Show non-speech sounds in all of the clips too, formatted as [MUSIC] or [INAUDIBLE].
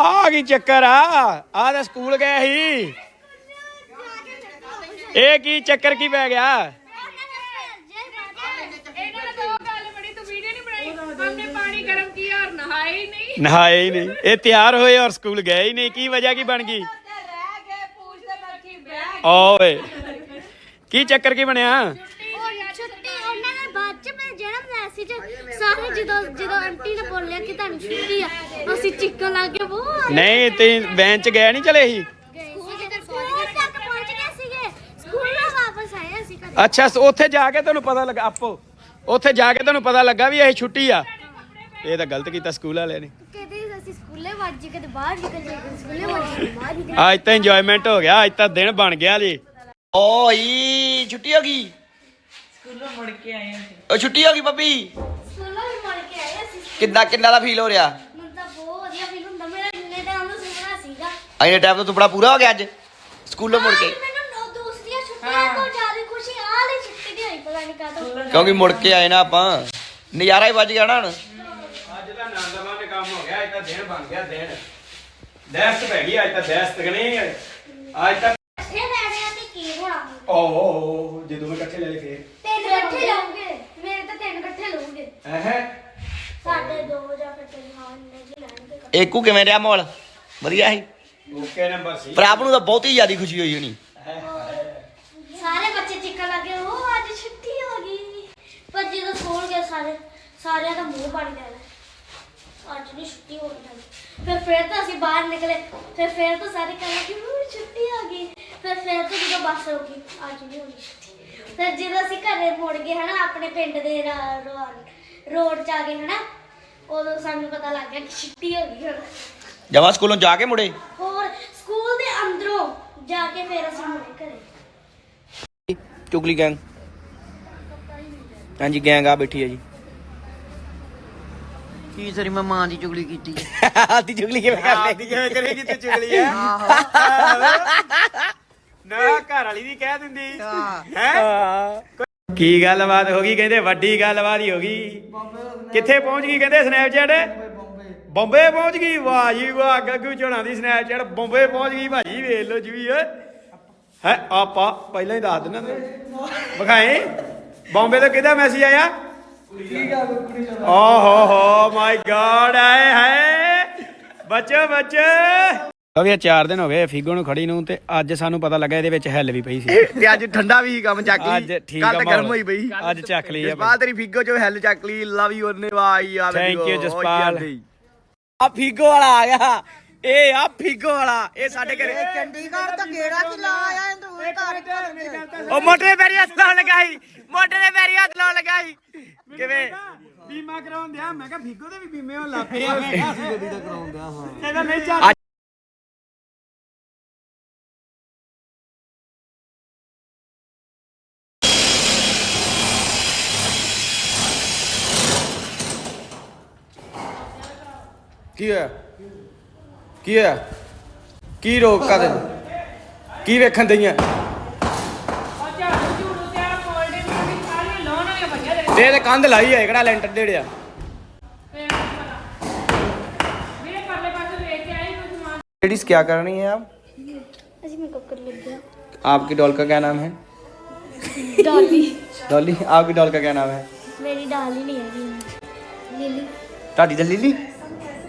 ਆ ਕੀ ਚੱਕਰ ਆ? ਆ ਤਾਂ ਸਕੂਲ ਗਿਆ ਸੀ। ਇਹ ਕੀ ਚੱਕਰ ਕੀ ਪੈ ਗਿਆ? ਨਹਾਏ ਹੀ ਨਹੀਂ। ਇਹ ਤਿਆਰ ਹੋਏ ਔਰ ਸਕੂਲ ਗਏ ਹੀ ਨਹੀਂ। ਕੀ ਵਜ੍ਹਾ ਕੀ ਬਣ ਗਈ? ਓਏ। ਕੀ ਚੱਕਰ ਕੀ ਬਣਿਆ? ਸਾਰੇ ਜਦੋਂ ਜਦੋਂ ਆਂਟੀ ਨੇ ਬੋਲਿਆ ਕਿ ਤੁਹਾਨੂੰ ਛੁੱਟੀ ਆ ਅਸੀਂ ਚਿੱਕਣ ਲੱਗ ਗਏ ਉਹ ਨਹੀਂ ਤੇ ਵੈਨ ਚ ਗਏ ਨਹੀਂ ਚਲੇ ਸੀ? ਸਕੂਲ ਤੱਕ ਪਹੁੰਚ ਗਏ ਸੀਗੇ। ਸਕੂਲੋਂ ਵਾਪਸ ਆਏ ਅਸੀਂ ਘਰੇ ਅੱਛਾ ਸ- ਉੱਥੇ ਜਾ ਕੇ ਤੁਹਾਨੂੰ ਪਤਾ ਲੱਗਾ ਆਪੋ ਉੱਥੇ ਜਾ ਕੇ ਤੁਹਾਨੂੰ ਪਤਾ ਲੱਗਾ ਵੀ ਇਹ ਛੁੱਟੀ ਆ? ਇਹ ਤਾਂ ਗਲਤ ਕੀਤਾ ਸਕੂਲ ਵਾਲਿਆਂ ਨੇ। ਕਦੇ ਅਸੀਂ ਸਕੂਲੇ ਵੱਜ ਕਦੇ ਬਾਹਰ ਨਿਕਲ ਜਾਈਏ ਕਦੇ ਸਕੂਲੇ ਵੱਜ ਕਦੇ ਬਾਹਰ ਨਿਕਲ ਅੱਜ ਤਾਂ ਇੰਜੋਇਮੈਂਟ ਹੋ ਗਿਆ ਅੱਜ ਤਾਂ ਦਿਨ ਬਣ ਗਿਆ ਜੀ ਛੁੱਟੀ ਹੋ ਗਈ? ਸਕੂਲੋਂ ਮੁੜ ਕੇ ਆਏ ਓ ਛੁੱਟੀ ਹੋ ਗਈ ਬੱਬੀ ਸਕੂਲੋਂ ਵੀ ਮੁੜ ਕੇ ਆਏ ਅਸੀਂ ਕਿੱਦਾਂ ਕਿੰਨਾ ਦਾ ਫੀਲ ਹੋ ਰਿਹਾ? ਮੈਨੂੰ ਤਾਂ ਬਹੁਤ ਵਧੀਆ ਫੀਲ ਹੁੰਦਾ। ਮੇਰਾ ਇੰਨੇ ਟਾਈਮ ਦਾ ਸੁਪਨਾ ਸੀਗਾ। ਅਜੇ ਟਾਈਮ ਤੋਂ ਸੁਪਨਾ ਪੂਰਾ ਹੋ ਗਿਆ ਅੱਜ? ਸਕੂਲੋਂ ਮੁੜ ਕੇ? ਆਹ, ਮੈਨੂੰ ਨੌ ਦੂਸਰੀਆਂ ਛੁੱਟੀਆਂ ਤੋਂ ਜ਼ਿਆਦਾ ਖੁਸ਼ੀ ਆਹ ਲਈ ਛੁੱਟੀ ਦੀ ਹੋਈ ਪਤਾ ਨਹੀਂ ਕਾਹਤੋਂ। ਕਿਉਂਕਿ ਮੁੜ ਕੇ ਆਏ ਨਾ ਆਪਾਂ। ਨਜ਼ਾਰਾ ਹੀ ਵੱਜ ਗਿਆ ਨਾ ਹੁਣ। ਅੱਜ ਤਾਂ ਨੰਦਵਾਨ ਕੰਮ ਹੋ ਗਿਆ ਅੱਜ ਤਾਂ ਦਿਨ ਬਣ ਗਿਆ ਦਿਨ। ਦਹਿਸ਼ਤ ਪੈ ਗਈ ਅੱਜ ਤਾਂ ਦਹਿਸ਼ਤ ਨਹੀਂ ਅੱਜ ਤਾਂ ਇਕੱਠੇ ਲੈਣੇ ਆ ਤੇ ਕੀ ਹੋਣਾ ਓਹ ਜਦੋਂ ਮੈਂ ਇਕੱਠੇ ਲੈ ਲਏ ਫੇਰ। ਤਿੰਨ ਇਕੱਠੇ ਲਓਗੇ ਮੇਰੇ ਸਾਡੇ ਦੋ ਜਾਂ ਫਿਰ ਤਿੰਨ ਹਾਂ ਇੰਨੇ ਜੀ ਲੈਣਗੇ ਏਕੂ ਕਿਵੇਂ ਰਿਹਾ ਮਾਹੌਲ? ਵਧੀਆ ਸੀ? ਓਕੇ ਨੰਬਰ ਸੀ। ਪਰ ਆਪ ਨੂੰ ਤਾਂ ਬਹੁਤੀ ਜ਼ਿਆਦਾ ਖੁਸ਼ੀ ਹੋਈ ਹੋਣੀ। ਸਾਰੇ ਬੱਚੇ ਚਿੱਕਣ ਲੱਗੇ ਉਹ ਅੱਜ ਛੁੱਟੀ ਹੋ ਗਈ। ਪਰ ਜਦੋਂ ਸਕੂਲ ਗਏ ਸਾਰੇ ਸਾਰਿਆਂ ਦਾ ਮੂੰਹ ਬਣ ਗਿਆ ਅੱਜ ਨਹੀਂ ਛੁੱਟੀ ਹੋ ਗਈ ਫਿਰ ਫਿਰ ਤਾਂ ਅਸੀਂ ਬਾਹਰ ਨਿਕਲੇ। ਫਿਰ ਫਿਰ ਤਾਂ ਸਾਰੇ ਕਹਿੰਦੇ ਕਿ ਉਹ ਛੁੱਟੀ ਹੋ ਗਈ। ਫਿਰ ਫਿਰ ਤਾਂ ਜਦੋਂ ਬੱਸ ਹੋ ਗਈ ਅੱਜ ਨਹੀਂ ਹੋਣੀ ਛੁੱਟੀ। ਫਿਰ ਜਦੋਂ ਅਸੀਂ ਘਰੇ ਮੁੜ ਗਏ ਹਨਾ ਆਪਣੇ ਪਿੰਡ ਦੇ ਰਾ- ਰੋ- ਰੋਡ 'ਚ ਆ ਗਏ ਹਨਾ ਉਦੋਂ ਸਾਨੂੰ ਪਤਾ ਲੱਗ ਗਿਆ ਕਿ ਛੁੱਟੀ ਹੋ ਗਈ ਹੁਣ। ਜਮਾ ਸਕੂਲੋਂ ਜਾ ਕੇ ਮੁੜੇ? ਹੋਰ ਸਕੂਲ ਦੇ ਅੰਦਰੋਂ ਜਾ ਕੇ ਫਿਰ ਅਸੀਂ ਮੁੜੇ ਘਰੇ। ਚੁਗਲੀ ਗੈਂਗ ਹਾਂਜੀ ਗੈਂਗ ਆ ਬੈਠੀ ਹੈ ਜੀ। ਕੀ ਸਰੀ ਮੈਂ ਮਾਂ ਦੀ ਚੁਗਲੀ ਕੀਤੀ [LAUGHS] ਆਦੀ ਚੁਗਲੀ ਕਿਵੇਂ ਕਰ ਲਈ? ਕਿਵੇਂ ਕਰੇਗੀ ਤੇ ਚੁਗਲੀ ਹੈ? ਨਾ ਘਰ ਵਾਲੀ ਦੀ ਕਹਿ ਦਿੰਦੀ। ਹੈ? ਕੀ ਗੱਲਬਾਤ ਹੋ ਗਈ? ਕਹਿੰਦੇ ਵੱਡੀ ਗੱਲਬਾਤ ਹੀ ਹੋ ਗਈ। ਕਿੱਥੇ ਪਹੁੰਚ ਗਈ ਕਹਿੰਦੇ ਸਨੈਪਚੈਟ ਬੰਬੇ ਪਹੁੰਚ ਗਈ? ਵਾਹ ਜੀ ਵਾਹ ਗੱਗੂ ਚੋਣਾ ਦੀ ਸਨੈਪਚੈਟ ਬੰਬੇ ਪਹੁੰਚ ਗਈ ਭਾਜੀ ਵੇਖ ਲਓ ਜੀ ਹੈ? ਹੈ ਆਪਾ ਪਹਿਲਾਂ ਹੀ ਦੱਸ ਦਿੰਦਾ ਵਿਖਾਏ ਬੰਬੇ ਤੋਂ ਕਿਹਦਾ ਮੈਸੇਜ ਆਇਆ? ਓਹ ਹੋ ਮਾਈ ਗॉड ਆਏ ਹੈ ਬੱਚੋ ਬੱਚੋ। ਅਵੇ 4 ਦਿਨ ਹੋ ਗਏ ਫੀਗੋ ਨੂੰ ਖੜੀ ਨੂੰ ਤੇ ਅੱਜ ਸਾਨੂੰ ਪਤਾ ਲੱਗਾ ਇਹਦੇ ਵਿੱਚ ਹੈਲ ਵੀ ਪਈ ਸੀ। ਤੇ ਅੱਜ ਠੰਡਾ ਵੀ ਕੰਮ ਚੱਕ ਲਈ। ਅੱਜ ਠੀਕ ਆ ਕੱਲ। ਗਰਮ ਹੋਈ ਪਈ। ਅੱਜ ਚੱਕ ਲਈ ਆ ਜਸਪਾਲ ਤੇਰੀ ਫਿੱਗੋ ਚੋਂ ਹੈਲ ਚੱਕ ਲਈ। ਲਵ ਯੂ ਨੇ ਵਾਈ ਆ Thank you, ਜਸਪਾਲ। ਆ ਫਿੱਗੋ ਵਾਲਾ ਆ ਗਿਆ। ਇਹ ਆ ਫਿੱਗੋ ਵਾਲਾ। ਇਹ ਸਾਡੇ ਘਰੇ ਚੰਡੀਗੜ੍ਹ ਤਾਂ ਗੇੜਾ ਕਿ ਲਾ ਆਇਆ ਤੂੰ ਘਰ ਉਹ ਮੋਟੇ ਪੈਰੀ ਹੱਥ ਲਾਉਣ ਲਗਾਈ ਮੋਟੇ ਦੇ ਪੈਰੀ ਹੱਥ ਲਾਉਣ ਲਗਾਈ ਕਿਵੇਂ? ਬੀਮਾ ਕਰਾਉਣ ਦਿਆ। ਮੈਂ ਕਿਹਾ ਫੀਗੋ ਦੇ ਵੀ ਬੀਮੇ ਹੋਣ ਲੱਗ ਪਏ ਆ। ਮੈਂ ਕਿਹਾ ਗੱਡੀ ਦਾ ਕਰਾਉਣ ਦਿਆ ਹਾਂ। ਇਹਦਾ ਨਹੀਂ ਚੱਲ। ਕੀ ਹੋਇਆ ਕੀ ਹੋਇਆ ਕੀ ਰੋਕਾ ਤੈਨੂੰ ਕੀ ਵੇਖਣ ਦਈਆਂ ਅੱਛਾ ਝੂੜੂ ਤੇ ਆ ਕੋਲਡ ਡਰਿੰਕ ਵੀ ਸਾਰੀਆਂ ਲਾਉਣ ਵਾਲੀਆਂ ਪਈਆਂ ਦੇ ਤੇ ਇਹਦੇ ਕੰਧ ਲਾਈ ਹੈ ਕਿਹੜਾ ਲੈਂਟਰ ਦੇੜਿਆ ਮੇਰੇ ਪਰਲੇ ਪਾਸੇ ਵੇਖ ਕੇ ਆਈ ਕੁਝ ਸਮਾਨ लेडीज क्या कर रही हैं आप ਅਸੀਂ ਮੇਕਅਪ ਕਰਨ ਲੱਗੇ आपकी डॉल का क्या नाम है ਡਾਲੀ डॉली आपकी डॉल का क्या नाम है ਮੇਰੀ ਡਾਲੀ ਨਹੀਂ ਹੈਗੀ ਲੀਲੀ टाटी द लिली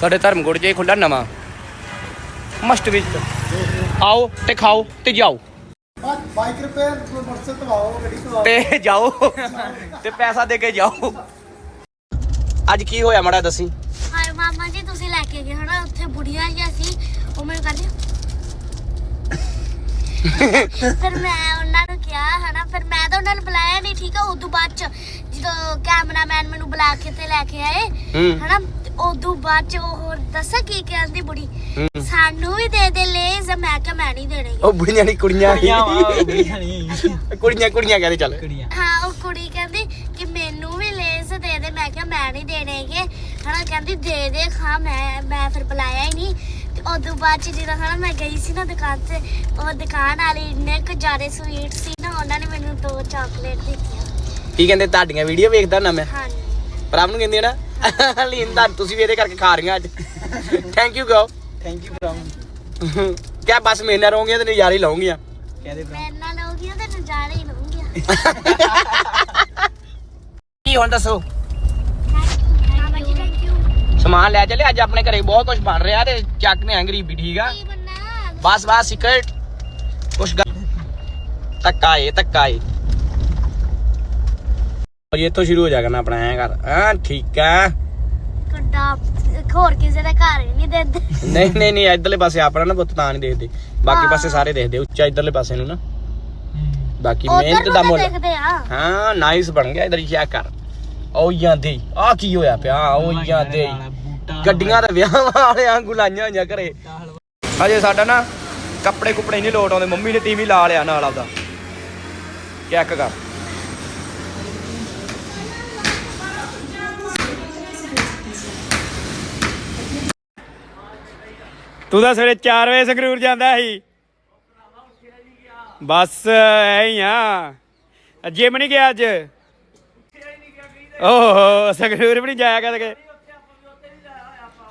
ਸਾਡੇ ਧਰਮਕੋਟ 'ਚ ਇਹ ਖੁੱਲਾ ਨਵਾਂ। Must visit. ਆਓ ਤੇ ਖਾਓ ਤੇ ਜਾਓ। ਬਾਈਕ ਰਿਪੇਅਰ ਮੋਟਰਸਾਈਕਲ ਤਵਾਓ ਗੱਡੀ ਤਵਾਓ ਤੇ ਜਾਓ ਤੇ ਪੈਸਾ ਦੇ ਕੇ ਜਾਓ। ਅੱਜ ਕੀ ਹੋਇਆ ਮੜਾ ਦੱਸੀ। ਹਾਏ ਮਾਮਾ ਜੀ ਤੁਸੀਂ ਲੈ ਕੇ ਗਏ ਹਨਾ ਉੱਥੇ ਬੁੜੀਆਂ ਜਿਹਾ ਸੀ। ਉਹ ਮੈਨੂੰ ਕਹਿੰਦੇ [LAUGHS] ਫਿਰ ਮੈਂ ਕਿਹਾ ਹਨਾ? ਫਿਰ ਮੈਂ ਤਾਂ ਉਹਨਾਂ ਨੂੰ ਬੁਲਾਇਆ ਨਹੀਂ ਠੀਕ ਆ? ਉਦੋਂ ਬਾਅਦ ਚ ਜਦੋਂ ਕੈਮਰਾਮੈਨ ਮੈਨੂੰ ਬੁਲਾ ਕੇ ਤੇ ਲੈ ਕੇ ਆਏ ਹੂੰ। ਹਨਾ? ਤੇ ਉਦੋਂ ਬਾਅਦ ਚ ਉਹ ਦੱਸਾਂ ਕੀ ਕਹਿੰਦੀ ਬੁੜੀ? ਹੂੰ। ਸਾਨੂੰ ਵੀ ਦੇ ਦੇ ਲੇਜ਼ ਮੈਂ ਕਿਹਾ ਮੈਂ ਨਹੀਂ ਦੇਣੇ ਉਹ ਬੁੜੀਆਂ ਨਹੀਂ ਕੁੜੀਆਂ ਕੁੜੀਆਂ ਕੁੜੀਆਂ ਕਹਿੰਦੇ ਚੱਲ। ਹਾਂ ਉਹ ਕੁੜੀ ਕਹਿੰਦੀ ਕਿ ਮੈਨੂੰ ਵੀ ਲੇਜ਼ ਦੇ ਦੇ ਮੈਂ ਕਿਹਾ ਮੈਂ ਨਹੀਂ ਦੇਣੇਗੇ ਹਨਾ ਕਹਿੰਦੀ ਦੇ ਦੇ ਖਾ ਮੈਂ ਮੈਂ ਫਿਰ ਬੁਲਾਇਆ ਹੀ ਨਹੀਂ। ਤੇ ਉਦੋਂ ਬਾਅਦ ਚ ਜਦੋਂ ਹਨਾ ਮੈਂ ਗਈ ਸੀ ਨਾ ਦੁਕਾਨ ਤੇ ਉਹ ਦੁਕਾਨ ਵਾਲੀ ਇੰਨੇ ਕੁ ਜ਼ਿਆਦਾ ਸਵੀਟ ਸੀ। ਉਹਨਾਂ ਨੇ ਮੈਨੂੰ ਦੋ ਚਾਕਲੇਟ ਦਿੱਤੀਆਂ। ਕੀ ਕਹਿੰਦੇ ਤੁਹਾਡੀਆਂ ਵੀਡੀਓ ਵੇਖਦਾ ਨਾ ਮੈਂ? ਹਾਂਜੀ। ਪ੍ਰਭ ਨੂੰ ਕਹਿੰਦੀ ਆ ਨਾ ਲੀਨ ਦਾ ਤੁਸੀਂ ਵੀ ਇਹਦੇ ਕਰਕੇ ਖਾ ਰਹੀਆਂ ਅੱਜ। ਥੈਂਕ ਯੂ ਗੋ ਥੈਂਕ ਯੂ ਪ੍ਰਭ ਕਿਆ ਬਸ ਮੇਰੇ ਨਾਲ ਰਹੋਗੀਆਂ ਤੇ ਨਜ਼ਾਰੇ ਲਾਉਂਗੀਆਂ ਕਹਿੰਦੇ ਮੇਰੇ ਨਾਲ ਆਉਗੀਆਂ ਤੇ ਨਜ਼ਾਰੇ ਹੀ ਲਊਂਗੀਆਂ ਕੀ ਹੁਣ ਦੱਸੋ? ਥੈਂਕ ਯੂ ਥੈਂਕ ਯੂ ਸਮਾਨ ਲੈ ਚੱਲੇ ਅੱਜ ਆਪਣੇ ਘਰੇ ਬਹੁਤ ਕੁਝ ਬਣ ਰਿਹਾ ਤੇ ਚੱਕ ਨੇ ਗਰੀਬੀ ਠੀਕ ਆ। ਬਸ ਬਸ ਸਿਕਰਟ ਧੱਕਾ ਏ ਧੱਕਾ ਏ। ਇਹ ਤੋਂ ਸ਼ੁਰੂ ਹੋ ਜਾਗਾ ਨਾ ਆਪਣਾ ਐ ਕਰ। ਹਾਂ ਠੀਕ ਆ ਕੱਡਾ ਹੋਰ ਕਿਸੇ ਦੇ ਘਰ ਹੀ ਨਹੀਂ ਦਿੰਦੇ ਨਹੀਂ ਨਹੀਂ ਨਹੀਂ ਇਧਰਲੇ ਪਾਸੇ ਆਪਣਾ ਨਾ ਪੁੱਤ ਤਾਂ ਨਹੀਂ ਦੇਖਦੇ। ਬਾਕੀ ਪਾਸੇ ਸਾਰੇ ਦੇਖਦੇ ਉੱਚਾ ਇਧਰਲੇ ਪਾਸੇ ਨੂੰ ਨਾ। ਬਾਕੀ ਮਿਹਨਤ ਦਾ ਮੁੱਲ। ਦੇਖਦੇ ਆ। ਹਾਂ ਨਾਈਸ ਬਣ ਗਿਆ ਇਧਰ ਹੀ ਚੈੱਕ ਕਰ। ਉਹ ਜਾਂਦੇ ਆ ਕੀ ਹੋਇਆ ਪਿਆ? ਉਹ ਜਾਂਦੇ ਗੱਡੀਆਂ ਦੇ ਵਿਆਹ ਵਾਲਿਆਂ ਵਾਂਗੂ ਲਾਈਆਂ ਹੋਈਆਂ ਘਰੇ। ਅਜੇ ਸਾਡਾ ਨਾ ਕੱਪੜੇ ਕੁਪੜੇ ਨਹੀਂ ਲੋਟ ਆਉਂਦੇ ਮੰਮੀ ਨੇ ਟੀਵੀ ਲਾ ਲਿਆ ਨਾਲ ਆਪਦਾ। ਚੈੱਕ ਕਰ। ਤੂੰ ਤਾਂ ਸਵੇਰੇ 4 ਵਜੇ ਸੰਗਰੂਰ ਜਾਂਦਾ ਸੀ। ਬਸ ਐ ਹੀ ਆ। ਜਿਮ ਨਹੀਂ ਗਿਆ ਅੱਜ? ਓਹੋ, ਸੰਗਰੂਰ ਵੀ ਨਹੀਂ ਜਾਇਆ ਕਦੇ।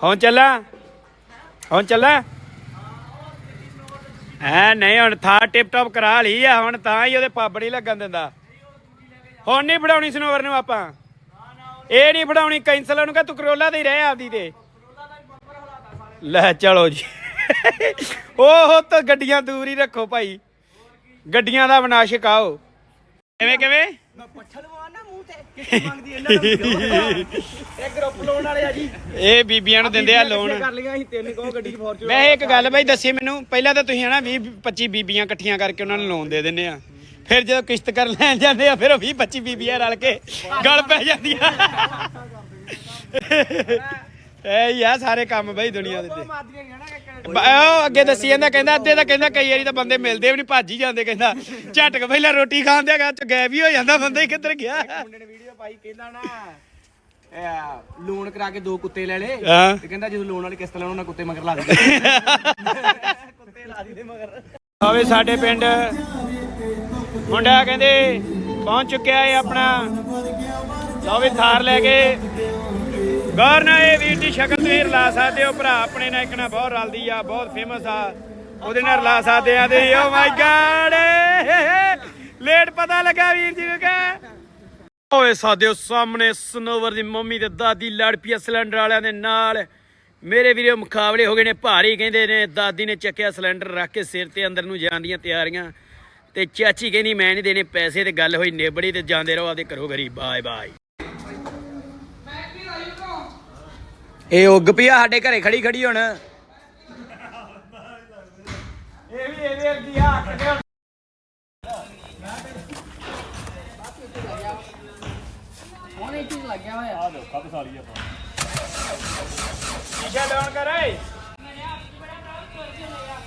ਹੁਣ ਚੱਲਾਂ? ਹੁਣ ਚੱਲਾਂ? ਐ ਨਹੀਂ, ਹੁਣ ਥਾਰ ਟਿਪ ਟਾਪ ਕਰਾ ਲਈ ਆ, ਹੁਣ ਤਾਂ ਹੀ ਉਹਦੇ ਪੱਬ ਨਹੀਂ ਲੱਗਣ ਦਿੰਦਾ। ਹੁਣ ਨਹੀਂ ਫੜਾਉਣੀ ਸਨੋਵਰ ਨੂੰ ਆਪਾਂ। ਇਹ ਨਹੀਂ ਫੜਾਉਣੀ ਕੈਂਸਲ ਉਹਨੂੰ ਕਹ ਤੂੰ ਕਰੋਲਾ ਤੇ ਰਹਿ ਆਪਦੀ ਤੇ। ਲੈ ਚਲੋ ਜੀ। ਉਹ ਤਾਂ ਗੱਡੀਆਂ ਦੂਰ ਹੀ ਰੱਖੋ ਭਾਈ। ਗੱਡੀਆਂ ਦਾ ਵਿਨਾਸ਼ਕ ਆਓ ਕਿਵੇਂ ਕਿਵੇਂ? ਇਹ ਗਰੁੱਪ ਲੋਨ ਵਾਲੇ ਆ ਜੀ। ਇਹ ਬੀਬੀਆਂ ਨੂੰ ਦਿੰਦੇ ਆ ਲੋਨ ਕਰ ਲਈਆਂ ਅਸੀਂ ਤਿੰਨ ਕੋ ਗੱਡੀ ਫੋਰਚੂਨਰ ਵੈਸੇ ਇੱਕ ਗੱਲ ਬਾਈ ਦੱਸੀ ਮੈਨੂੰ ਪਹਿਲਾਂ ਤਾਂ ਤੁਸੀਂ ਹਨਾ 20 25 ਬੀਬੀਆਂ ਇਕੱਠੀਆਂ ਕਰਕੇ ਉਹਨਾਂ ਨੂੰ ਲੋਨ ਦੇ ਦਿੰਦੇ ਆ। ਫਿਰ ਜਦੋਂ ਕਿਸ਼ਤ ਕਰ ਲੈਣ ਜਾਂਦੇ ਆ ਫਿਰ ਉਹ 20 25 ਬੀਬੀਆਂ ਰਲ ਕੇ ਗਲ ਪੈ ਜਾਂਦੀਆਂ। ਐ ਆ ਸਾਰੇ ਕੰਮ ਬਾਈ ਦੁਨੀਆ ਦੇ ਤੇ। ਬ- ਉਹ ਅੱਗੇ ਦੱਸੀ ਜਾਂਦਾ ਕਹਿੰਦਾ ਅੱਧੇ ਤਾਂ ਕਹਿੰਦਾ ਕਈ ਵਾਰੀ ਤਾਂ ਬੰਦੇ ਮਿਲਦੇ ਵੀ ਨਹੀਂ ਭੱਜ ਹੀ ਜਾਂਦੇ ਕਹਿੰਦਾ ਝਟਕ ਪਹਿਲਾਂ ਰੋਟੀ ਖਾਂਦੇ ਆ ਚ ਗਾਇਬ ਹੀ ਹੋ ਜਾਂਦਾ ਬੰਦਾ ਹੀ ਕਿੱਧਰ ਗਿਆ। ਮੁੰਡੇ ਨੇ ਵੀਡੀਓ ਪਾਈ ਕਹਿੰਦਾ ਨਾ ਇਹ ਲੋਨ ਕਰਾ ਕੇ ਦੋ ਕੁੱਤੇ ਲੈ ਹਾਂ। ਤੇ ਕਹਿੰਦਾ ਜਦੋਂ ਲੋਨ ਵਾਲੀ ਕਿਸ਼ਤ ਲੈਣ ਉਹਨਾਂ ਕੁੱਤੇ ਮਗਰ ਲਾ ਦਿੱਤੇ। ਆਵੇ ਸਾਡੇ ਪਿੰਡ ਮੁੰਡਾ ਕਹਿੰਦੇ ਪਹੁੰਚ ਚੁੱਕਿਆ ਹੈ ਆਪਣਾ। ਲਓ ਵੀ ਥਾਰ ਲੈ ਕੇ। ਗੌਰ ਨਾਲ ਇਹ ਵੀਰ ਦੀ ਸ਼ਕਲ ਤੁਸੀਂ ਰਲਾ ਸਕਦੇ ਹੋ, ਭਰਾ। ਆਪਣੇ ਨਾਲ ਇੱਕ ਨਾਲ ਬਹੁਤ ਰਲਦੀ ਆ, ਬਹੁਤ ਫੇਮਸ ਆ। ਉਹਦੇ ਨਾਲ ਰਲਾ ਸਕਦੇ ਆ ਤੇ ਓ ਮਾਈ ਗਾਡ ਲੇਟ ਪਤਾ ਲੱਗਾ ਵੀਰ ਜੀ ਨੂੰ ਓਏ ਸਾਡਿਓ ਸਾਹਮਣੇ ਸਨੋਵਰ ਦੀ ਮੰਮੀ ਤੇ ਦਾਦੀ ਲੜ ਪਈ ਆ ਸਿਲੰਡਰ ਵਾਲਿਆਂ ਦੇ ਨਾਲ। ਮੇਰੇ ਵੀਰੇ, ਮੁਕਾਬਲੇ ਹੋ ਗਏ ਨੇ ਭਾਰੀ, ਕਹਿੰਦੇ ਨੇ ਦਾਦੀ ਨੇ ਚੱਕਿਆ ਸਿਲੰਡਰ ਰੱਖ ਕੇ ਸਿਰ ਤੇ ਅੰਦਰ ਨੂੰ ਜਾਣ ਦੀਆਂ ਤਿਆਰੀਆਂ। ਤੇ ਚਾਚੀ ਕਹਿੰਦੀ, ਮੈਂ ਨਹੀਂ ਦੇਣੇ ਪੈਸੇ ਤੇ ਗੱਲ ਹੋਈ, ਨਿਬੜੀ ਤੇ ਜਾਂਦੇ ਰਹੋ ਆਪਦੇ ਘਰੋਂ ਘਰੀ ਬਾਏ ਬਾਏ ਇਹ ਉੱਗ ਪਿਆ ਸਾਡੇ ਘਰੇ ਖੜੀ ਖੜੀ ਹੁਣ। ਇਹ ਵੀ ਇਹਦੇ ਅੱਗੇ ਆ ਕਿਤੇ ਸ਼ੀਸ਼ਾ ਡਾਊਨ ਕਰ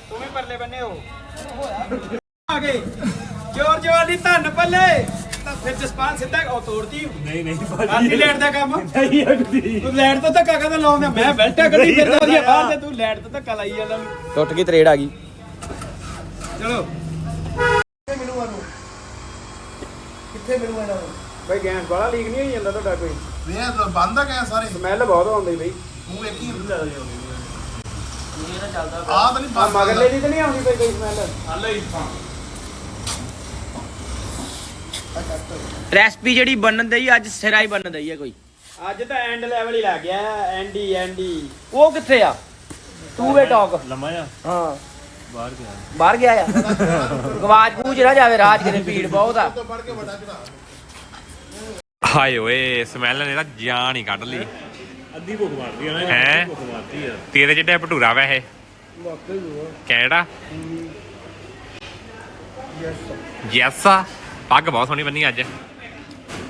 ਤੂੰ ਵੀ ਪਰਲੇ ਬੰਨੇ ਹੋ। ਆ ਗਏ। ਜੋਰ ਜੋਰ ਦੀ ਧੰਨ ਪੱਲੇ। ਫਿਰ ਜਸਪਾਲ ਸਿੱਧਾ ਉਹ ਤੋੜਦੀ ਨਹੀਂ ਨਹੀਂ ਭਾਜੀ। ਲੈਟ ਦਾ ਕੰਮ? ਨਹੀਂ ਅਗਦੀ ਤੂੰ ਲੈਟ ਤੋਂ ਧੱਕਾ ਕਦੋਂ ਲਾਉਂਦਾ? ਮੈਂ ਬੈਲਟਾ ਕੱਢੀ ਫਿਰਦਾ ਉਹਦੀ ਬਾਹਰ ਤੇ ਤੂੰ ਲੈਟ ਤੋਂ ਧੱਕਾ ਲਾਈ ਜਾਂਦਾ। ਮੈਨੂੰ। ਟੁੱਟ ਗਈ ਤਰੇੜ ਆ ਗਈ। ਚਲੋ। ਕਿੱਥੇ ਮਿਲੂਗਾ ਇਹਨਾਂ ਨੂੰ? ਬਈ ਗੈਸ ਬਾਲਾ ਲੀਕ ਨਹੀਂ ਹੋਈ ਜਾਂਦਾ ਤੁਹਾਡਾ ਕੋਈ? ਵੇ ਬੰਦ ਆ ਗਏ ਸਾਰੇ। ਸਮੈਲ ਬਹੁਤ ਆਉਂਦੀ ਬਈ। ਤੂੰ ਇੱਕ ਹੀ ਆ ਤਾਂ ਨਹੀਂ ਆ ਬੰਦ ਮਗਰਲੇ ਦੀ ਤਾਂ ਨਹੀਂ ਆਉਂਦੀ ਬਈ ਕੋਈ ਸਮੈਲ? ਰੈਸਪੀ ਜਿਹੜੀ ਬਣਨ ਦਈ ਅੱਜ ਸਿਰਾ ਹੀ ਬਣਨ ਦਈ ਹੈ ਕੋਈ। ਅੱਜ ਤਾਂ ਐਂਡ ਲੈਵਲ ਹੀ ਲੱਗ ਗਿਆ ਐਂਡੀ ਐਂਡੀ। ਉਹ ਕਿੱਥੇ ਆ? ਤੂੰ ਵੇ ਟਾਕ ਲੰਮਾ ਆ ਹਾਂ। ਬਾਹਰ ਗਿਆ। ਬਾਹਰ ਗਿਆ ਆ। ਗਵਾਜ ਗੂਜ ਨਾ ਜਾਵੇ ਰਾਜ ਕਿਤੇ ਭੀੜ ਬਹੁਤ ਆ। ਹਾਏ ਓਏ ਸਮੈਲ ਨੇ ਤਾਂ ਜਾਨ ਹੀ ਕੱਢ ਲਈ। ਅੱਧੀ ਭੁੱਖ ਮਾਰਦੀ ਆ ਨਾ ਹੈਂ? ਭੁੱਖ ਮਾਰਦੀ ਆ। ਤੇਰੇ ਜਿਹੜਾ ਭਟੂਰਾ ਵਾ ਇਹ। ਕਿਹੜਾ? ਯੈਸ ਆ ਪੱਗ ਬਹੁਤ ਸੋਹਣੀ ਬੰਨੀ ਅੱਜ।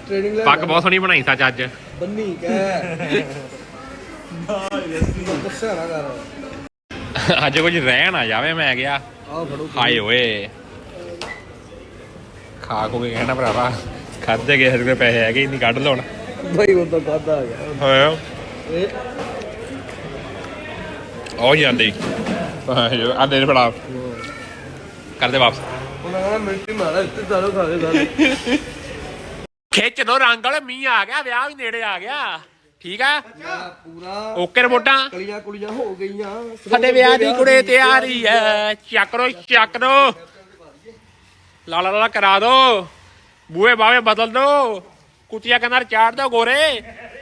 ਟ੍ਰੇਨਿੰਗ ਲੈ ਪੱਗ ਬਹੁਤ ਸੋਹਣੀ ਬਣਾਈ ਸੱਚ ਅੱਜ। ਬੰਨੀ ਕਹਿ ਦੱਸਿਆ [LAUGHS] ਨਾ ਕਰ। ਅੱਜ ਕੁਝ ਰਹਿ ਨਾ ਜਾਵੇ ਮੈਂ ਗਿਆ। ਆਹ ਫੜੋ ਹਾਏ ਓਏ। ਖਾ ਕੋ ਕੇ ਕਹਿਣਾ ਭਰਾਵਾ ਖਾਦੇ ਗਏ ਕੋਲ ਪੈਸੇ ਹੈਗੇ ਨਹੀਂ ਕੱਢ ਲਾਉਣ ਭਾਈ ਉਹ ਤਾਂ ਖਾਦਾ ਆ ਗਿਆ। ਹੋਇਆ। ਇਹ ਉਹ ਜਾਂਦੇ ਆ ਦੇ ਫੜਾ। ਕਰਦੇ ਵਾਪਸ। ਕਹਿੰਦਾ ਮਿੰਟੀ ਮਾਰਾ ਇੱਥੇ ਸਾਰੋ ਖਾ ਕੇ ਸਾਰੇ ਖਿੱਚ ਦੋ ਰੰਗ ਵਾਲੇ ਮੀਂਹ ਆ ਗਿਆ ਵਿਆਹ ਵੀ ਨੇੜੇ ਆ ਗਿਆ। ਠੀਕ ਆ? ਪੂਰਾ। ਓਕੇ ਰਿਪੋਰਟਾਂ ਕਲੀਆਂ ਕੁਲੀਆਂ ਹੋ ਗਈਆਂ। ਸਾਡੇ ਵਿਆਹ ਦੀ ਕੁੜੇ ਤਿਆਰੀ ਐ। ਚੱਕ ਰੋ ਚੱਕ ਦੋ। ਲਾਲਾ ਲਾਲਾ ਕਰਾ ਦੋ। ਬੂਏ ਬਾਵੇ ਬਦਲ ਦੋ। ਕੁੱਤੀਆਂ ਕਿਨਾਰ ਚਾੜ ਦੋ ਗੋਰੇ।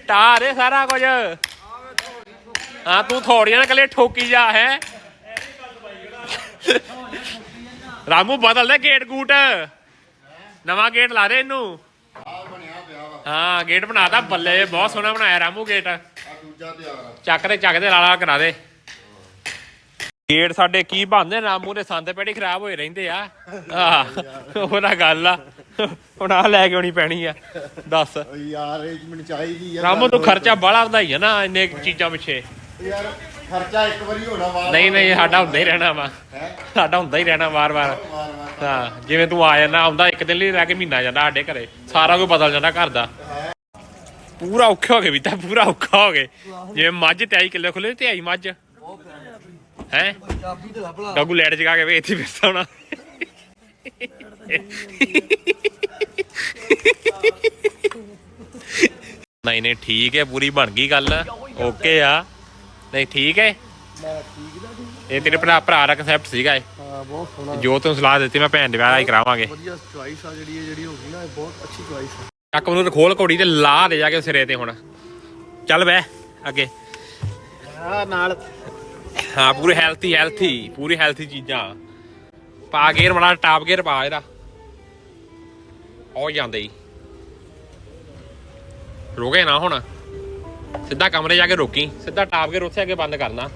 ਟਾਰੇ ਸਾਰਾ ਕੁਝ। ਹਾਂ ਤੂੰ ਥੋੜੀਆਂ ਕਲੇ ਠੋਕੀ ਜਾ ਹੈ। ਰਾਮੂ ਬਦਲ ਦੇ ਗੇਟ ਗੂਟ। ਨਵਾਂ ਗੇਟ ਲਾ ਦੇ ਇਹਨੂੰ। ਹਾਂ ਗੇਟ ਬਣਾਤਾ ਬੱਲੇ ਬਹੁਤ ਸੋਹਣਾ ਬਣਾਇਆ ਰਾਮੂ ਗੇਟ। ਚੱਕ ਦੇ ਚੱਕ ਦੇ ਲਾਲਾ ਕਰਾ ਦੇ। ਗੇਟ ਸਾਡੇ ਕੀ ਬੰਦੇ ਰਾਮੂ ਦੇ ਸੰਦ ਪੈੜੀ ਖਰਾਬ ਹੋਏ ਰਹਿੰਦੇ ਆ। ਆਹ ਉਹਦਾ ਗੱਲ ਆ। ਹੁਣ ਆ ਲੈ ਕੇ ਆਉਣੀ ਪੈਣੀ ਆ। ਦੱਸ। ਯਾਰ ਇਹ ਮੈਨੂੰ ਚਾਹੀਦੀ ਆ ਰਾਮੂ ਤੂੰ ਖਰਚਾ ਬਾਹਲਾ ਵਧਾਈ ਆ ਨਾ ਇੰਨੇ ਚੀਜ਼ਾਂ ਪਿੱਛੇ। ਯਾਰ ਖਰਚਾ ਇੱਕ ਵਾਰੀ ਹੋਣਾ ਵਾਰ ਨਹੀਂ ਨਹੀਂ ਸਾਡਾ ਹੁੰਦਾ ਹੀ ਰਹਿਣਾ ਵਾ। ਸਾਡਾ ਹੁੰਦਾ ਹੀ ਰਹਿਣਾ ਵਾਰ-ਵਾਰ। ਹਾਂ ਜਿਵੇਂ ਤੂੰ ਆ ਜਾਂਦਾ ਆਉਂਦਾ ਇੱਕ ਦਿਨ ਲਈ ਰਹਿ ਕੇ ਮਹੀਨਾ ਜਾਂਦਾ ਸਾਡੇ ਘਰੇ। ਸਾਰਾ ਕੁਝ ਬਦਲ ਜਾਂਦਾ ਘਰ ਦਾ। ਪੂਰਾ ਔਖਾ ਹੋ ਗਿਆ ਵੀ ਤਾਂ ਪੂਰਾ ਔਖਾ ਹੋ ਗਏ ਜਿਵੇਂ ਮੱਝ ਤੇ ਆਈ ਕਿੱਲੇ ਖੁੱਲੇ ਤੇ ਆਈ ਮੱਝ। ਹੈ? ਗੱਗੂ ਲੈਟ ਜਗਾ ਕੇ ਵੇ ਇੱਥੇ ਫਿਰਦਾ ਹੋਣਾ। ਨਹੀਂ ਨਹੀਂ ਠੀਕ ਹੈ ਪੂਰੀ ਬਣ ਗਈ ਗੱਲ। ਓਕੇ ਆ। ਨਹੀਂ ਠੀਕ ਹੈ। ਇਹ ਤੇਰੇ ਭਰਾ ਭਰਾ ਦਾ ਕਨਸੈਪਟ ਸੀਗਾ ਇਹ। ਹਾਂ ਬਹੁਤ ਸੋਹਣਾ। ਜੋ ਤੈਨੂੰ ਸਲਾਹ ਦਿੱਤੀ ਮੈਂ ਭੈਣ ਦੇ ਵਿਆਹ ਹੀ ਕਰਾਵਾਂਗੇ। ਵਧੀਆ ਚੁਆਇਸ ਆ ਜਿਹੜੀ ਇਹ ਜਿਹੜੀ ਹੋ ਗਈ ਨਾ ਇਹ ਬਹੁਤ ਅੱਛੀ ਚੁਆਇਸ ਆ। ਚੱਕ ਉਹਨੂੰ ਖੋਲ ਘੋੜੀ ਤੇ ਲਾ ਦੇ ਜਾ ਕੇ ਸਿਰੇ ਤੇ ਹੁਣ। ਚੱਲ ਅੱਗੇ। ਨਾਲ। ਹਾਂ ਪੂਰੀ ਹੈਲਥੀ ਹੈਲਥੀ ਪੂਰੀ ਹੈਲਥੀ ਚੀਜ਼ਾਂ। ਪਾ ਗੇਰ ਮੜਾ ਟਾਪ ਗੇਰ ਪਾ ਇਹਦਾ। ਉਹ ਜਾਂਦੇ ਹੀ। ਰੋਕੇ ਨਾ ਹੁਣ। ਸਿੱਧਾ ਕਮਰੇ ਜਾ ਕੇ ਰੋਕੀ ਸਿੱਧਾ ਟਾਪ ਗੇਰ ਉੱਥੇ ਅੱਗੇ ਬੰਦ ਕਰਨਾ।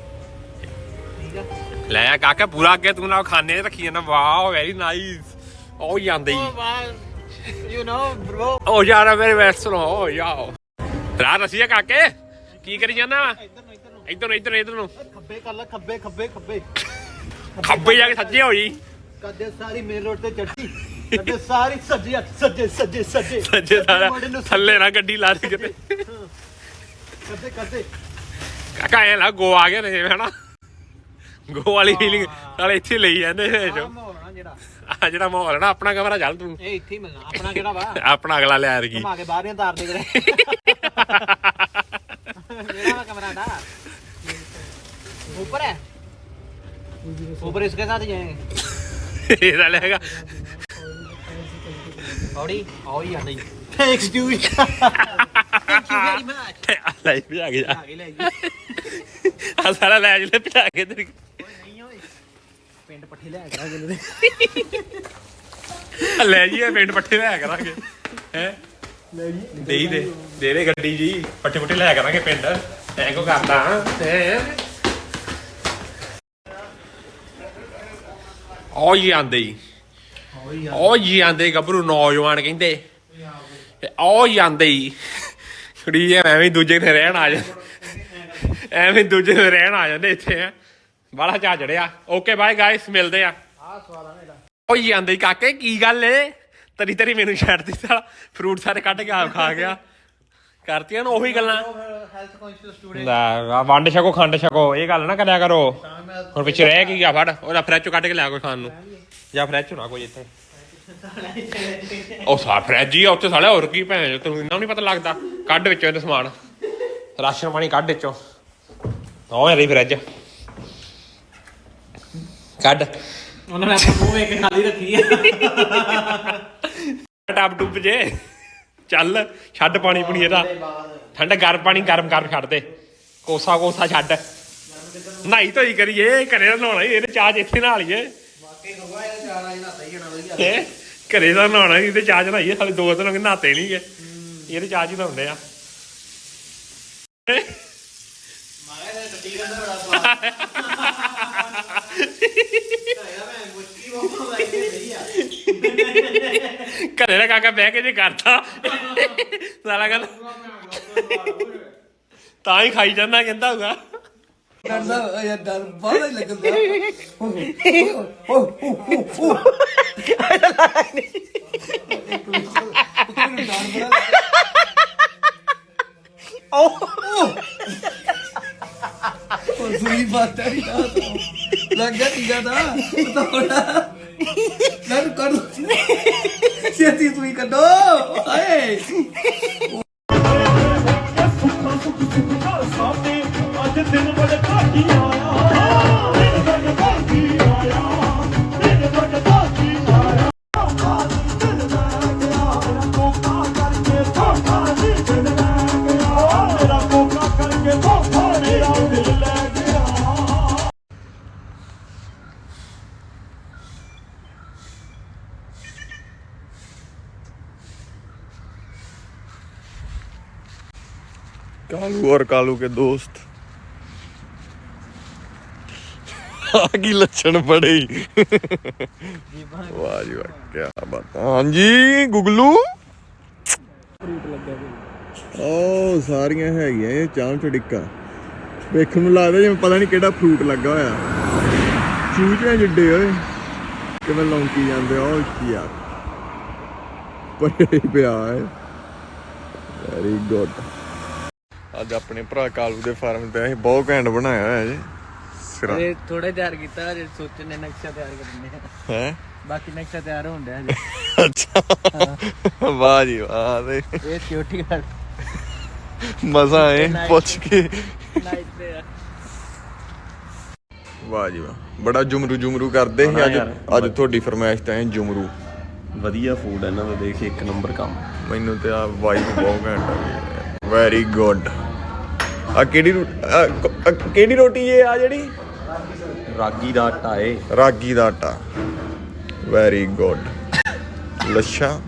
ਲੈ ਆ ਕਾਕਾ ਪੂਰਾ ਅੱਗੇ ਤੂੰ ਨਾ ਖਾਨੇ 'ਚ ਰੱਖੀ ਜਾਂਦਾ ਵਾਓ ਵੈਰੀ ਨਾਈਸ ਉਹ ਜਾਂਦੇ ਹੀ। ਯੂ نو ਬ੍ਰੋ ਓ ਯਾਰ ਮੇਰੇ ਵੈਸਟ ਓ ਯਾਓ ਰਾਤ ਰਸੀਆ ਕਾਕੇ ਕੀ ਕਰੀ ਜਾਂਦਾ ਇੱਧਰ ਨੂੰ ਇੱਧਰ ਨੂੰ, ਇੱਧਰ ਨੂੰ ਖੱਬੇ ਕਰ ਲੈ ਖੱਬੇ ਖੱਬੇ ਖੱਬੇ। ਖੱਬੇ ਜਾ ਕੇ ਸੱਜੇ ਹੋਈ। ਕਦੇ ਸਾਰੀ ਮੇਨ ਰੋਡ ਤੇ ਚੜ੍ਹੀ ਕਦੇ ਸਾਰੀ ਸੱਜੇ ਸੱਜੇ ਸੱਜੇ ਸੱਜੇ। ਸਾਰਾ ਥੱਲੇ ਨਾ ਗੱਡੀ ਲਾ ਦੇ ਕਿਤੇ। ਕਰਦੇ ਕਰਦੇ। ਕਾਕਾ ਐ ਆ ਗਿਆ ਨੇ ਜਿਵੇਂ ਗੋ ਵਾਲੀ ਫੀਲਿੰਗ ਨਾਲੇ ਇੱਥੇ ਲਈ ਜਾਂਦੇ ਜੋ। ਮਾਹੌਲ ਜਿਹੜਾ। ਜਿਹੜਾ ਮਾਹੌਲ ਨਾ ਆਪਣਾ ਕਮਰਾ ਚੱਲ ਤੂੰ। [LAUGHS] ਆਪਣਾ ਅਗਲਾ ਲੈ ਆਰਗੀ। ਘੁਮਾ ਕੇ ਬਾਹਰ ਨਹੀਂ ਤਾਰ ਦੇ ਕਰੇ ਕਮਰਾ ਦਾ ਉੱਪਰ ਹੈ? ਉੱਪਰ ਇਸਕੇ ਸਾਥ ਜਾਏਗੇ। ਇਹਦਾ ਲਏਗਾ ਔੜੀ ਔਈ ਆ ਨਹੀਂ। Thanks dude thank you very much ਲੈ ਭਜਾ ਕੇ ਜਾ। ਆਗੇ ਲੈ ਆ ਸਾਰਾ ਲੈ ਜਲੇ ਭਜਾ ਕੇ ਤੇਰੀ ਓਏ ਨਹੀਂ ਓਏ ਪਿੰਡ ਪੱਠੇ ਲੈ ਕੇ ਆਗੇ ਇਹਦੇ ਆ ਲੈ ਜੀ ਇਹ ਪਿੰਡ ਪੱਠੇ ਲੈ ਕਰਾਂਗੇ। ਹੈ? ਲੈ ਜੀ। ਦੇ ਹੀ ਦੇ। ਦੇ ਦੇ ਗੱਡੀ ਜੀ ਪੱਠੇ ਪੁੱਠੇ ਲੈ ਕਰਾਂਗੇ ਪਿੰਡ। ਐ ਕੋ ਕਰਦਾ? ਹੈ? ਓ ਜੀ ਆਂਦੇ ਹੀ ਓ ਜੀ ਆਂਦੇ। ਗੱਭਰੂ ਨੌਜਵਾਨ ਕਹਿੰਦੇ। ਓ ਜੀ ਆਂਦੇ ਕੁੜੀ ਐ, ਐਵੇਂ ਦੂਜੇ ਤੇ ਰਹਿਣ ਆ ਜਾ। ਐਵੇਂ ਦੂਜੇ ਤੇ ਰਹਿਣ ਆ ਜਾਂਦੇ ਇੱਥੇ ਆ ਬਾਲਾ ਚਾ ਚੜਿਆ। ਓਕੇ ਬਾਏ ਗਾਇਸ ਮਿਲਦੇ ਆ। ਆ ਸਵਾਲਾਂ ਨੇ ਉਹ ਜਾਂਦੇ ਕਾਕੇ, ਕੀ ਗੱਲ ਏ? ਤਰੀ ਤਰੀ ਮੈਨੂੰ ਛੱਡ ਦਿੱਤਾ। ਫਰੂਟ ਸਾਰੇ ਕੱਢ ਕੇ ਆਪ ਖਾ ਗਿਆ। ਕਰਤੀਆਂ ਨੂੰ ਉਹੀ ਗੱਲਾਂ। ਹੈਲਥ ਵੰਡ ਛਕੋ, ਖੰਡ ਛਕੋ। ਇਹ ਗੱਲ ਨਾ ਕਰਿਆ ਕਰੋ। ਹੁਣ ਪਿੱਛੇ ਰਹਿ ਕੀ ਗਿਆ ਫੜ। ਉਹਦਾ ਫਰੈਚੋ ਕੱਢ ਕੇ ਲਿਆ ਕੋਈ ਖਾਣ ਨੂੰ। ਜਾਂ ਫਰੈਚੋ ਨਾ ਕੋਈ ਇੱਥੇ। ਉਹ ਸਾ ਫਰੈਜੀ ਆ, ਉੱਥੇ ਸਾਲਿਆ ਹੋਰ ਕੀ ਭੈਣ ਤੈਨੂੰ ਇੰਨਾ ਨਹੀਂ ਪਤਾ ਲੱਗਦਾ। ਕੱਢ ਵਿੱਚੋਂ ਇਹਨੂੰ ਸਮਾਨ। ਰਾਸ਼ਨ ਪਾਣੀ ਕੱਢ ਵਿੱਚੋਂ। ਉਹ ਯਾਰੀ ਫਰਿੱਜ। ਕੱਢ। ਉਹਨਾਂ ਨੇ ਆਪਣੇ ਮੂੰਹ ਇੱਕ ਖਾਲੀ ਰੱਖੀ ਹੈ ਟੱਬ ਟੁੱਪ ਜੇ। ਚੱਲ ਛੱਡ ਪਾਣੀ ਪੁਣੀ ਇਹਦਾ। ਠੰਡਾ ਗਰਮ ਪਾਣੀ ਗਰਮ ਗਰਮ ਛੱਡ ਦੇ। ਕੋਸਾ ਕੋਸਾ ਛੱਡ। ਨਹਾਈ ਧੋਈ ਕਰੀਏ ਘਰੇ ਦਾ ਨਹਾਉਣਾ ਇਹਦੇ ਚਾਹ ਇੱਥੇ ਨਹਾ ਲਈਏ। ਵਾਕਈ ਹੋਗਾ ਇਹ ਚਾਹ ਨਾਲ ਹੀ ਨਹਾਤਾ ਹੀ ਜਣਾ ਵਧੀਆ। ਘਰੇ ਦਾ ਨਹਾਉਣਾ ਇਹਦੇ ਚਾਹ ਚ ਨਹਾਈਏ ਸਾਲੇ ਦੋ ਦਿਨ ਹੋ ਗਏ ਨਹੀਂ ਗਏ। ਇਹਦੇ ਚਾਹ 'ਚ ਹੀ ਨਹਾਉਂਦੇ ਆ। ਘਰੇ ਦਾ ਕਾਕਾ ਬਹਿ ਕੇ ਜੇ ਕਰਦਾ। ਸਾਲਾ ਕਹਿੰਦਾ ਤਾਂ ਹੀ ਖਾਈ ਜਾਂਦਾ ਕਹਿੰਦਾ ਹੋਊਗਾ ਸੂਈ ਬਾਤ ਹੈ ਲੱਗ ਗਿਆ ਟੀਕਾ ਤਾਂ। ਤੋੜਾ ਨਰ ਕਰ ਛੇਤੀ ਸੂਈ ਕੱਢੋ। ਹਾਏ कालू और कालू के दोस्त आगी लक्षण बड़े ही वाह जी वाह क्या बात हाँ जी गुगलू ਉਹ ਸਾਰੀਆਂ ਹੈਗੀਆਂ ਇਹ ਚਾਮ ਚੜਿੱਕਾ ਵੇਖਣ ਨੂੰ ਲੱਗਦਾ ਜਿਵੇਂ ਪਤਾ ਨਹੀਂ ਕਿਹੜਾ ਫਰੂਟ ਲੱਗਾ ਹੋਇਆ ਚੂਚਿਆਂ ਜਿੱਡੇ ਓਏ ਕਿਵੇਂ ਲੌਂਕੀ ਜਾਂਦੇ ਆ ਉਹ ਕੀ ਯਾਰ ਪੜੇ ਪਿਆ ਹੈ ਵੈਰੀ ਗੁੱਡ ਅੱਜ ਆਪਣੇ ਭਰਾ ਕਾਲੂ ਦੇ ਫਾਰਮ ਤੇ ਅਸੀਂ ਬਹੁਤ ਘੈਂਟ ਬਣਾਇਆ ਹੋਇਆ ਜੀ। ਸਿਰਾ ਇਹ ਥੋੜਾ ਤਿਆਰ ਕੀਤਾ ਹਜੇ ਸੋਚਣੇ ਨਕਸ਼ਾ ਤਿਆਰ ਕਰਨੇ ਹੈ? ਬਾਕੀ ਨਕਸ਼ਾ ਤਿਆਰ ਹੋਣ ਡਿਆ ਹਜੇ। ਅੱਛਾ। ਵਾਹ ਜੀ ਵਾਹ ਤੇ ਇਹ ਸਿਕਿਉਰਿਟੀ ਗਾਰਡ ਮਜ਼ਾ ਆਏ ਪੁੱਛ ਕੇ। ਨਾਈਟ ਤੇ ਵਾਹ ਜੀ ਵਾਹ। ਬੜਾ ਜੁਮਰੂ ਜੁਮਰੂ ਕਰਦੇ ਸੀ ਅੱਜ। ਅੱਜ ਤੁਹਾਡੀ ਫਰਮਾਇਸ਼ ਤਾਂ ਹੈ ਜੁਮਰੂ। ਵਧੀਆ ਫੂਡ ਹੈ ਇਹਨਾਂ ਦਾ ਦੇਖ ਇੱਕ ਨੰਬਰ ਕੰਮ। ਮੈਨੂੰ ਤੇ ਆ ਵਾਈਬ ਬਹੁਤ ਘੈਂਟ ਆ ਵੈਰੀ ਗੁੱਡ ਆ ਕਿਹੜੀ ਰੋ- ਆਹ ਕ- ਆਹ ਕਿਹੜੀ ਰੋਟੀ ਇਹ ਆ ਜਿਹੜੀ? ਰਾਗੀ ਦਾ ਆਟਾ ਏ। ਰਾਗੀ ਦਾ ਆਟਾ। ਵੈਰੀ ਗੁੱਡ ਲੱਛਾ।